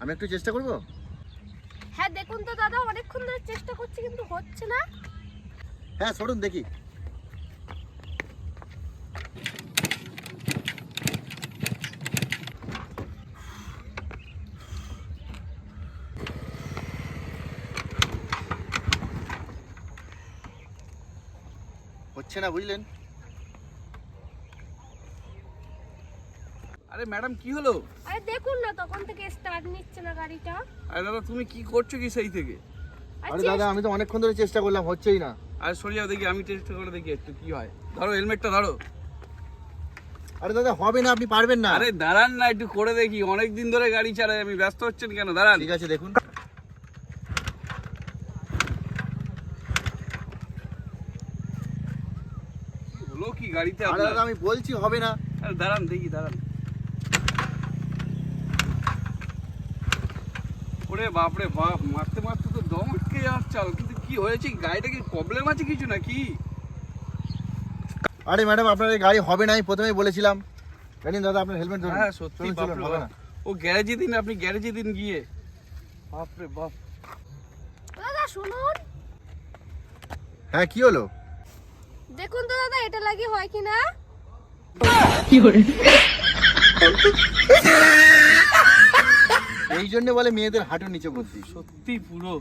আমি একটু চেষ্টা করব? হ্যাঁ দেখুন তো দাদা অনেকক্ষণ ধরে চেষ্টা করছি কিন্তু হচ্ছে না। হ্যাঁ সরুন দেখি। হচ্ছে না বুঝলেন? আরে ম্যাডাম কি হলো? আরে দেখুন না তখন থেকে স্টার্ট নিচ্ছে না গাড়িটা। আরে দাদা তুমি কি করছ কি সেই থেকে? আরে দাদা আমি তো অনেকক্ষণ ধরে চেষ্টা করলাম হচ্ছেই না। আর সরে যাও দেখি আমি টেস্ট করে দেখি একটু কি হয়। ধরো হেলমেটটা ধরো। আরে দাদা হবে না আপনি পারবেন না। আরে দাঁড়ান না একটু করে দেখি। অনেক দিন ধরে গাড়ি চালাই আমি ব্যস্ত হচ্ছেন কেন? দাঁড়ান। ঠিক আছে দেখুন। হলো কি গাড়িতে আরে দাদা আমি বলছি হবে না। আরে দাঁড়ান দেখি দাঁড়ান। ওরে বাপরে বাপ মারতে মারতে তো দম আটকে যাচ্ছে আর। কিন্তু কি হয়েছে? গাড়িটা কি প্রবলেম আছে কিছু নাকি? আরে ম্যাডাম আপনার এই গাড়ি হবে না আমি প্রথমেই বলেছিলাম। জানেন দাদা আপনার হেলমেট ধরুন। হ্যাঁ সত্যি হবে। না। ও গ্যারেজে দিন আপনি গ্যারেজে দিন গিয়ে। বাপরে বাপ। দাদা শুনুন। হ্যাঁ কি হলো? দেখুন তো দাদা এটা লাগি হয় কিনা? কি না এই জন্য বলে মেয়েদের হাঁটুর নিচে বুদ্ধি সত্যি পুরো।